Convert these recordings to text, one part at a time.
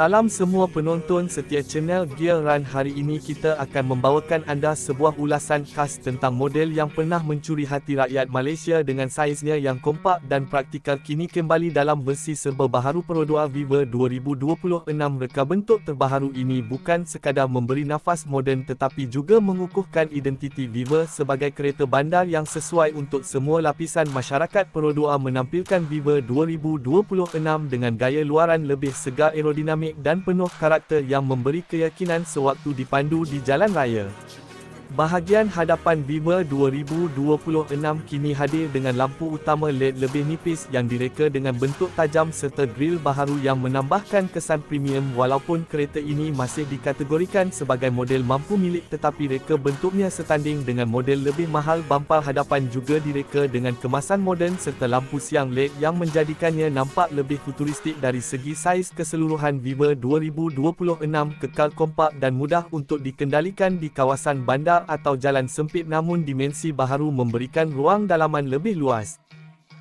Salam semua penonton setia channel Gear Run. Hari ini kita akan membawakan anda sebuah ulasan khas tentang model yang pernah mencuri hati rakyat Malaysia dengan saiznya yang kompak dan praktikal kini kembali dalam versi serba baharu Perodua Viva 2026 reka bentuk terbaharu ini bukan sekadar memberi nafas moden tetapi juga mengukuhkan identiti Viva sebagai kereta bandar yang sesuai untuk semua lapisan masyarakat. Perodua menampilkan Viva 2026 dengan gaya luaran lebih segar aerodinamik dinamik dan penuh karakter yang memberi keyakinan sewaktu dipandu di jalan raya. Bahagian hadapan Viva 2026 kini hadir dengan lampu utama LED lebih nipis yang direka dengan bentuk tajam serta grill baharu yang menambahkan kesan premium walaupun kereta ini masih dikategorikan sebagai model mampu milik tetapi reka bentuknya setanding dengan model lebih mahal. Bumper hadapan juga direka dengan kemasan moden serta lampu siang LED yang menjadikannya nampak lebih futuristik dari segi saiz keseluruhan. Viva 2026 kekal kompak dan mudah untuk dikendalikan di kawasan bandar atau jalan sempit namun dimensi baharu memberikan ruang dalaman lebih luas.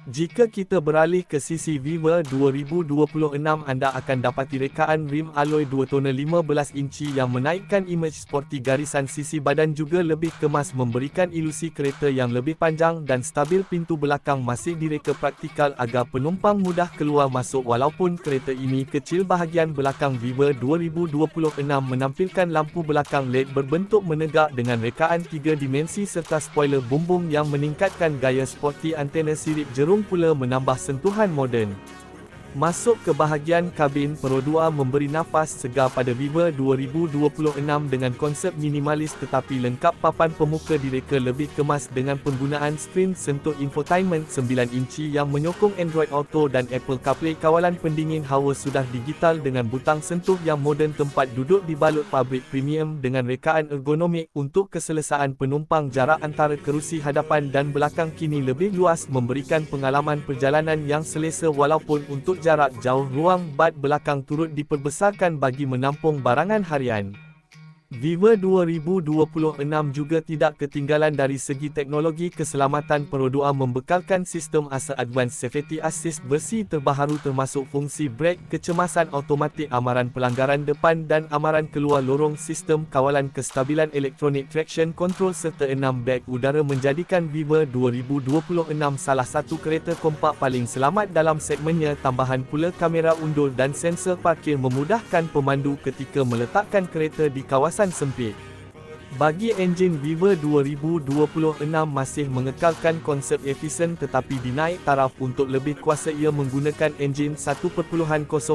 Jika kita beralih ke sisi Viva 2026 anda akan dapati rekaan rim alloy 2 tone 15 inci yang menaikkan imej sporty garisan sisi badan juga lebih kemas memberikan ilusi kereta yang lebih panjang dan stabil. Pintu belakang masih direka praktikal agar penumpang mudah keluar masuk walaupun kereta ini kecil. Bahagian belakang Viva 2026 menampilkan lampu belakang LED berbentuk menegak dengan rekaan 3 dimensi serta spoiler bumbung yang meningkatkan gaya sporty antena sirip jerung pula menambah sentuhan moden. Masuk ke bahagian kabin Pro 2 memberi nafas segar pada Viva 2026 dengan konsep minimalis tetapi lengkap papan pemuka direka lebih kemas dengan penggunaan skrin sentuh infotainment 9 inci yang menyokong Android Auto dan Apple CarPlay. Kawalan pendingin hawa sudah digital dengan butang sentuh yang moden tempat duduk dibalut pabrik premium dengan rekaan ergonomik untuk keselesaan penumpang jarak antara kerusi hadapan dan belakang kini lebih luas memberikan pengalaman perjalanan yang selesa walaupun untuk jarak jauh ruang bat belakang turut diperbesarkan bagi menampung barangan harian. Viva 2026 juga tidak ketinggalan dari segi teknologi keselamatan 2 membekalkan sistem ASA Advanced Safety Assist versi terbaharu termasuk fungsi brake kecemasan automatik amaran pelanggaran depan dan amaran keluar lorong sistem kawalan kestabilan elektronik traction control serta 6 beg udara menjadikan Viva 2026 salah satu kereta kompak paling selamat dalam segmennya. Tambahan pula kamera undur dan sensor parkir memudahkan pemandu ketika meletakkan kereta di kawasan kawasan sempit. Bagi enjin Viva 2026 masih mengekalkan konsep efisien tetapi dinaik taraf untuk lebih kuasa ia menggunakan enjin 1.0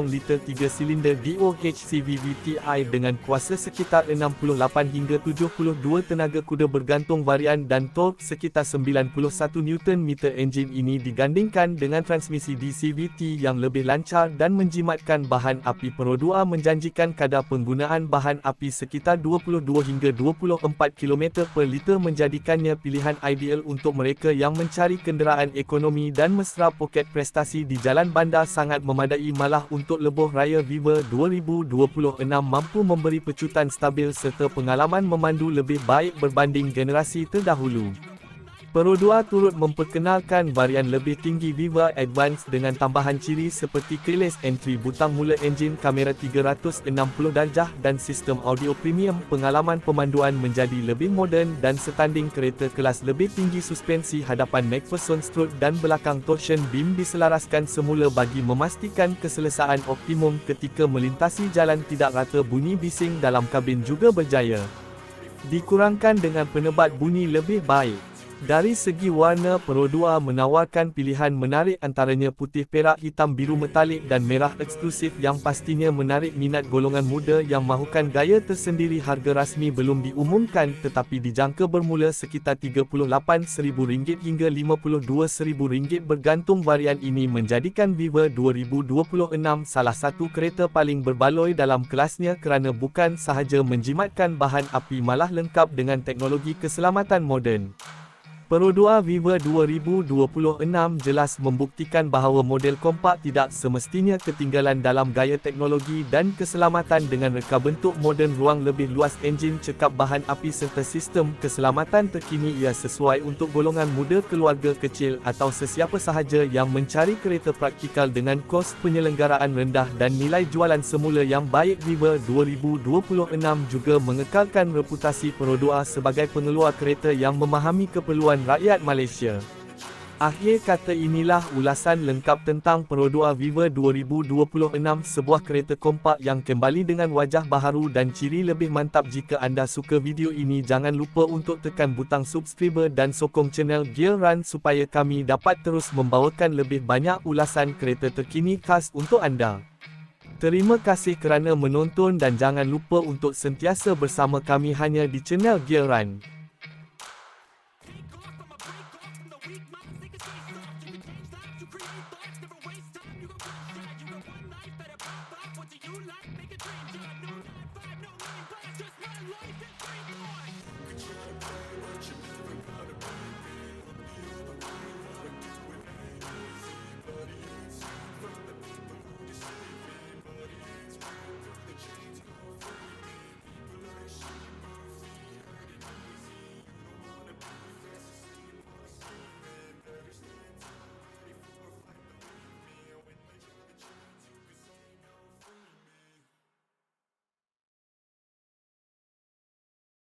liter 3 silinder DOHC VVTi dengan kuasa sekitar 68 hingga 72 tenaga kuda bergantung varian dan torque sekitar 91 Nm. Enjin ini digandingkan dengan transmisi DCVT yang lebih lancar dan menjimatkan bahan api Pro 2 menjanjikan kadar penggunaan bahan api sekitar 22 hingga 20 24 km per liter menjadikannya pilihan ideal untuk mereka yang mencari kenderaan ekonomi dan mesra poket prestasi di jalan bandar sangat memadai malah untuk lebuh raya Viva 2026 mampu memberi pecutan stabil serta pengalaman memandu lebih baik berbanding generasi terdahulu. 2 turut memperkenalkan varian lebih tinggi Viva Advance dengan tambahan ciri seperti keyless entry butang mula enjin kamera 360 darjah dan sistem audio premium pengalaman pemanduan menjadi lebih moden dan setanding kereta kelas lebih tinggi suspensi hadapan McPherson stroke dan belakang torsion beam diselaraskan semula bagi memastikan keselesaan optimum ketika melintasi jalan tidak rata bunyi bising dalam kabin juga berjaya. Dikurangkan dengan penebat bunyi lebih baik. Dari segi warna, 2 menawarkan pilihan menarik antaranya putih perak hitam biru metalik dan merah eksklusif yang pastinya menarik minat golongan muda yang mahukan gaya tersendiri harga rasmi belum diumumkan tetapi dijangka bermula sekitar RM38,000 hingga RM52,000 bergantung varian ini menjadikan Viva 2026 salah satu kereta paling berbaloi dalam kelasnya kerana bukan sahaja menjimatkan bahan api malah lengkap dengan teknologi keselamatan moden. Perodua Viva 2026 jelas membuktikan bahawa model kompak tidak semestinya ketinggalan dalam gaya teknologi dan keselamatan dengan reka bentuk moden ruang lebih luas enjin cekap bahan api serta sistem keselamatan terkini ia sesuai untuk golongan muda keluarga kecil atau sesiapa sahaja yang mencari kereta praktikal dengan kos penyelenggaraan rendah dan nilai jualan semula yang baik. Viva 2026 juga mengekalkan reputasi Perodua sebagai pengeluar kereta yang memahami keperluan rakyat Malaysia. Akhir kata inilah ulasan lengkap tentang Perodua Viva 2026 sebuah kereta kompak yang kembali dengan wajah baharu dan ciri lebih mantap jika anda suka video ini jangan lupa untuk tekan butang subscriber dan sokong channel Gear Run supaya kami dapat terus membawakan lebih banyak ulasan kereta terkini khas untuk anda. Terima kasih kerana menonton dan jangan lupa untuk sentiasa bersama kami hanya di channel Gear Run.